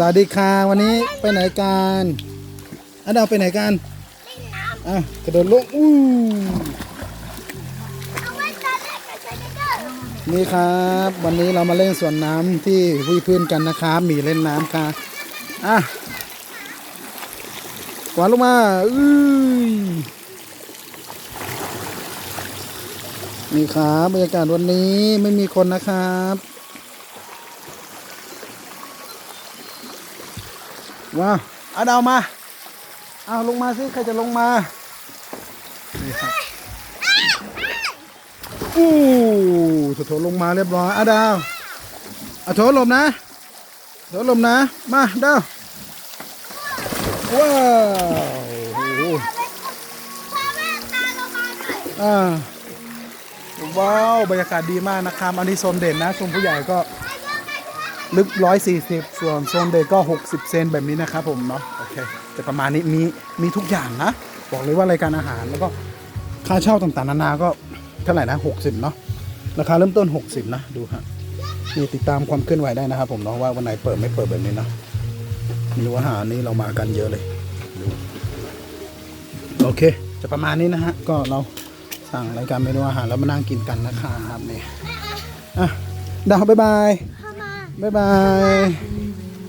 สวัสดีค่ะวันนี้ไปไหนกันอะดาวไปไหนกันอะกระโดดลงอู้เอาไว้ตอนแรกกับฉันจะเดินนี่ครับ วันนี้เรามาเล่นสวนน้ำที่วิพื้นกันนะครับมีเล่นน้ำค่ะอะกวาดลงมาอื้อนี่ครับบรรยากาศวันนี้ไม่มีคนนะครับ ว้าวเอาดาวมาเอาลงมาสิใครจะลงมานี่ครับอู้โถโถลงมาเรียบร้อยอาดาวอาโถลบนะโถลบนะ มาดาวว้าวโอ้โหพาแม่ตาลงมาหน่อยอ่าว้าวบรรยากาศดีมากนะครับอันนี้โซนเด่นนะโซนผู้ใหญ่ก็ ลึก 140 ส่วนโซนเด็กก็ 60 เซนแบบนี้นะครับผมเนาะโอเคจะประมาณนี้มีมีทุกอย่างนะ บอกเลยว่ารายการอาหารแล้วก็ค่าเช่าต่างๆนานาก็เท่าไหร่นะ 60 เนาะราคาเริ่มต้น 60 นะดูฮะนี่ติดตามความเคลื่อนไหวได้นะครับผมเนาะว่าวันไหนเปิดไม่เปิดแบบนี้นะม่รู้ว่าอาหารนี้เรามากันเยอะเลยดูโอเค จะประมาณนี้นะฮะก็เราสั่งรายการเมนูอาหารแล้วมานั่งกินกันนะครับนี่อะดาวบ๊ายบาย เข้ามาบ๊ายบาย